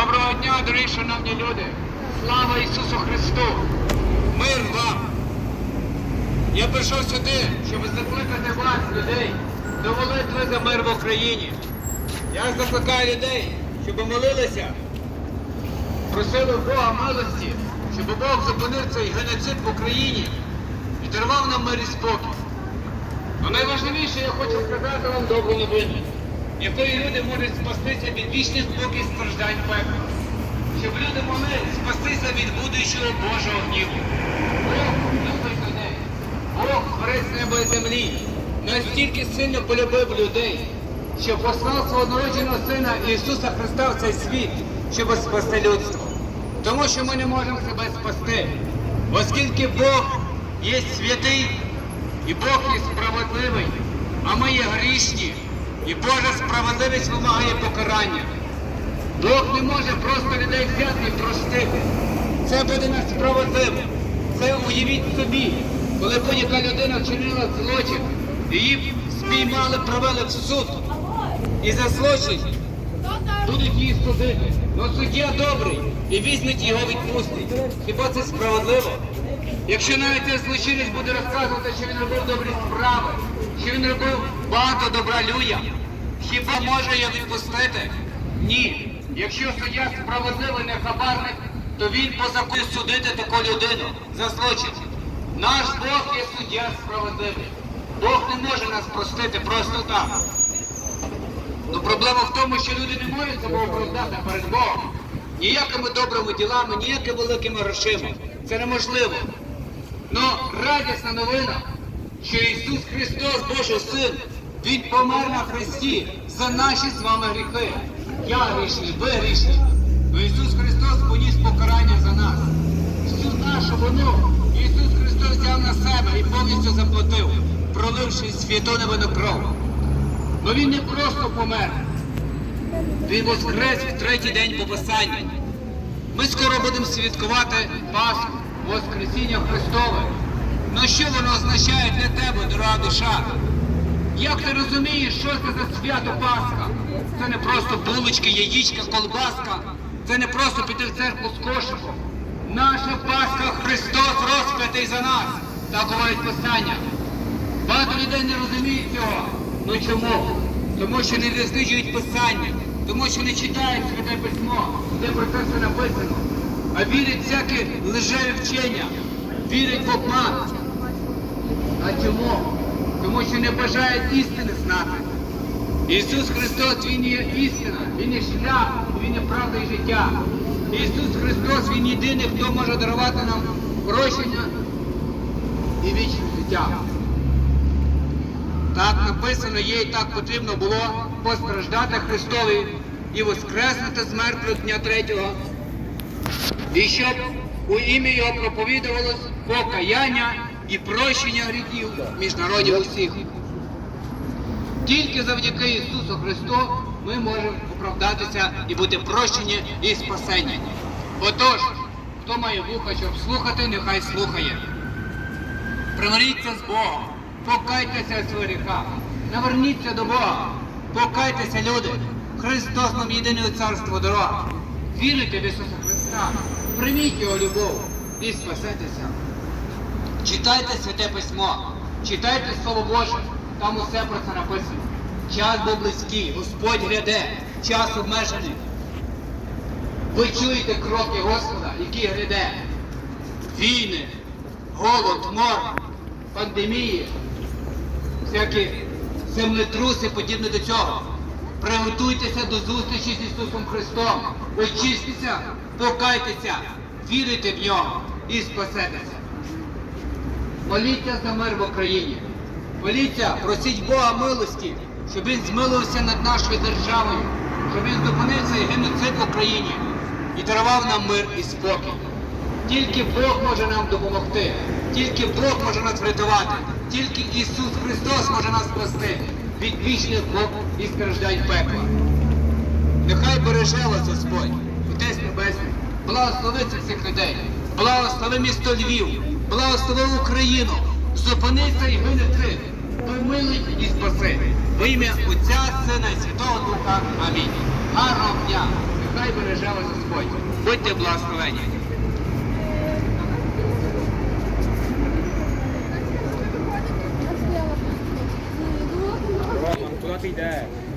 Доброго дня, дорогі шановні люди! Слава Ісусу Христу! Мир вам! Я прийшов сюди, щоб закликати вас, людей, до молитви за мир в Україні. Я закликаю людей, щоб молилися, просили Бога милості, щоб Бог зупинив цей геноцид в Україні і дарував нам мир і спокій. А найважливіше, я хочу сказати вам добру новину, якої люди можуть спастися від вічних спокій страждань пекла. Щоб люди могли спастися від будущого Божого гніву. Бог любить людей. Бог творець неба і землі. Настільки сильно полюбив людей, що послав свого народженого сина Ісуса Христа в цей світ, щоб спасти людство. Тому що ми не можемо себе спасти. Оскільки Бог є святий, і Бог є справедливий, а ми є грішні, і Божа справедливість вимагає покарання. Бог не може просто людей взяти і простити. Це буде несправедливо. Це уявіть собі, коли будь-яка людина вчинила злочин, її спіймали, провели в суд. І за злочин будуть її судити. Ну суддя добрий і візьмуть його відпустить. Хіба це справедливо? Якщо навіть цей злочинець буде розказувати, що він робив добрі справи, що він робив багато добра людям, хіба може його відпустити? Ні. Якщо суддя справедливий не хабарник, то він по закону судити таку людину за злочин. Наш Бог є суддя справедливий. Бог не може нас простити просто так. Ну проблема в тому, що люди не можуть себе оправдати перед Богом. Ніякими добрими ділами, ніякими великими грошима. Це неможливо. Ну, радісна новина, що Ісус Христос, Божий Син, Він помер на Христі за наші з вами гріхи. Я грішний, ви грішні. Но Ісус Христос поніс покарання за нас. Всю нашу вину Ісус Христос взяв на себе і повністю заплатив, проливши святу невинну кров. Но Він не просто помер. Він воскрес в третій день по Писанні. Ми скоро будемо святкувати Пасху, Воскресіння Христове. Ну що воно означає для тебе, дорога душа? Як ти розумієш, що це за свято Пасха? Це не просто булочки, яєчка, колбаска. Це не просто піти в церкву з кошиком. Наша Пасха Христос розп'ятий за нас. Так говорить Писання. Багато людей не розуміють цього. Ну чому? Тому що не досліджують Писання, тому що не читають Святе Письмо, де про це все написано, а вірять в всякі лжеві вчення, вірять в обман. А чому? Тому що не бажають істини знати. Ісус Христос, Він є істина, Він є шлях, Він є правда і життя. Ісус Христос, Він єдиний, хто може дарувати нам прощення і вічне життя. Так написано є і так потрібно було постраждати Христові і воскреснути з мертвих дня третього. І щоб у ім'я Його проповідувалось покаяння і прощення гріхів між народів усіх. Тільки завдяки Ісусу Христу ми можемо оправдатися і бути прощені і спасені. Отож, хто має вуха, щоб слухати, нехай слухає. Примиріться з Богом, покайтеся своїх наверніться до Бога, покайтеся, люди. Христос нам єдине царство дорога. Віруйте в Ісуса Христа, прийміть Його любов і спасетеся. Читайте Святе Письмо, читайте Слово Боже, там усе про це написано. Час був близький, Господь гряде, час обмежений. Ви чуєте кроки Господа, які гряде. Війни, голод, мор, пандемії, всякі землетруси подібне до цього. Приготуйтеся до зустрічі з Ісусом Христом. Очистіться, покайтеся, віруйте в нього і спасетеся. Моліться за мир в Україні. Моліться, просіть Бога милості, щоб Він змилився над нашою державою, щоб Він зупинив цей геноцид в Україні і дарував нам мир і спокій. Тільки Бог може нам допомогти, тільки Бог може нас врятувати, тільки Ісус Христос може нас спасти від вічних мук і страждань пекла. Нехай береже вас Господь, Отець Небесний, благослови цих всіх людей, благослови місто Львів, благослови Україну, зупини цей генотрид, помилуй і спаси. В ім'я Отця, Сина і Святого Духа. Амінь. Гарного дня! Нехай береже вас Господь. Будьте благословені. Куди ти йдеш?